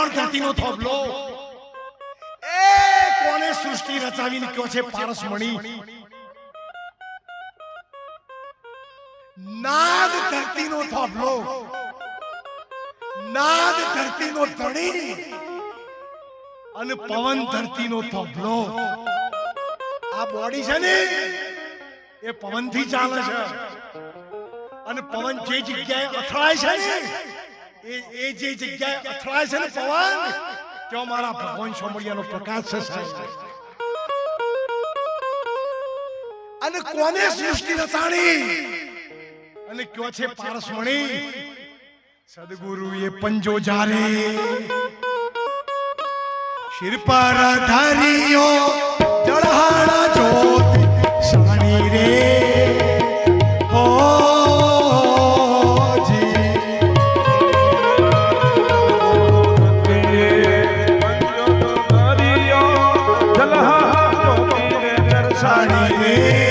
કોણ ધરતીનો થોભલો એ કોને સૃષ્ટિ રચાવીને કયો છે પારસમણી? નાદ ધરતીનો થોભલો નાદ ધરતીનો ધણી. અને પવન ધરતીનો થોભલો આ બોડી છે ને, એ પવનથી ચાલે છે. અને પવન જે જગ્યાએ અથડાય છે ને એ એ જે જગ્યાએ અથડાય છે ને પવન ત્યાં મારા ભગવાન સોમળિયાનો પ્રકાશ છે સાહેબ. અને કોને સૃષ્ટિ રચાણી અને કયો છે પારસમણી એ પંજો જારે. શિર પર ધારીઓ I Hanimeh.